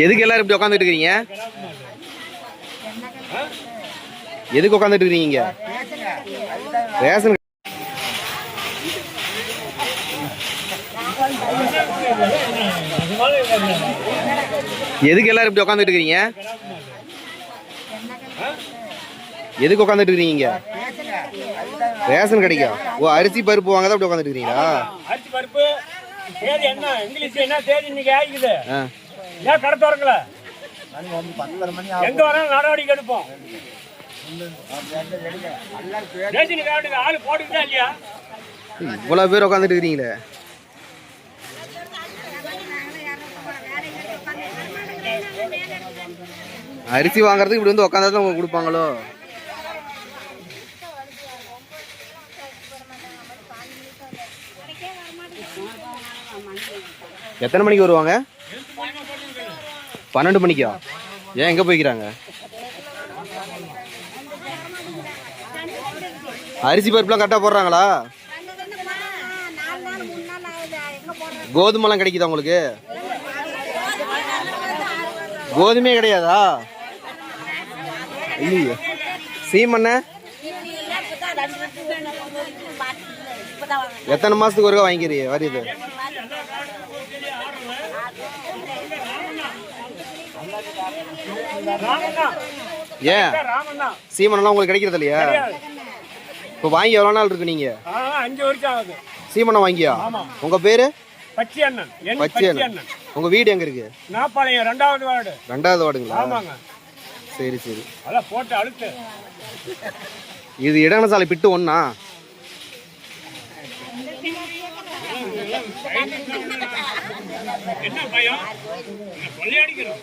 எதுக்கு எல்லாரும் இப்படி உட்காந்துட்டு இருக்கீங்க? எதுக்கு உட்காந்துட்டு இருக்கீங்க ரேஷன் எதுக்கு எல்லாரும் இப்படி உட்காந்துட்டு இருக்கீங்க? எதுக்கு உட்காந்துட்டு இருக்கீங்க ரேஷன் கிடைக்கும் ஓ அரிசி பருப்பு வாங்க தான் இப்படி உட்காந்துட்டு இருக்கீங்களா? அரிசி பருப்பு தேதி என்ன? இங்கிலீஷ் என்ன தேதி இன்னைக்கு ஆகிக்குது? ஆ. ஏன் கடை திறக்கல எங்க வர நடவடிக்கை எடுப்போம். ரேஷன் கார்டுக்கு ஆள் போட்டுக்கிட்டா இல்லையா? இவ்வளோ பேர் உட்காந்துட்டு இருக்கிறீங்களே அரிசி வாங்குறதுக்கு இப்படி வந்து உட்காந்தா தான் உங்களுக்கு கொடுப்பாங்களோ? எத்தனை மணிக்கு வருவாங்க? பன்னெண்டு மணிக்கா? ஏன் எங்கே போய்க்கிறாங்க? அரிசி பருப்புலாம் கரெக்டாக போடுறாங்களா? கோதுமைலாம் கிடைக்குதா உங்களுக்கு? கோதுமையே கிடையாதா? ஐயோ சீமண்ண எத்தனை மாசத்துக்கு ஒருக்கா வாங்கிக்கிறீங்க? வருது. ஏன்? சீமண்ணெல்லாம் உங்களுக்கு கிடைக்கிறது இல்லையா? இப்போ வாங்கி எவ்வளோ நாள் இருக்கு நீங்க? ஆ அஞ்சு வருஷம் ஆகுது சீமண்ணை வாங்கியா? ஆமா. உங்க பேரு? பச்சை அண்ணன் என் பச்சை பச்சை அண்ணன். அண்ணன் உங்க வீடு எங்க இருக்கு? நாப்பாளையம் ரெண்டாவது வார்டு ரெண்டாவது வார்டுங்களா? ஆமாங்க சரி. சரி போட்டு அழுத்து. இது இடனசாலை பிட்டு ஒண்ணா என்ன பயம்? கொள்ளையடிக்கிறோம்?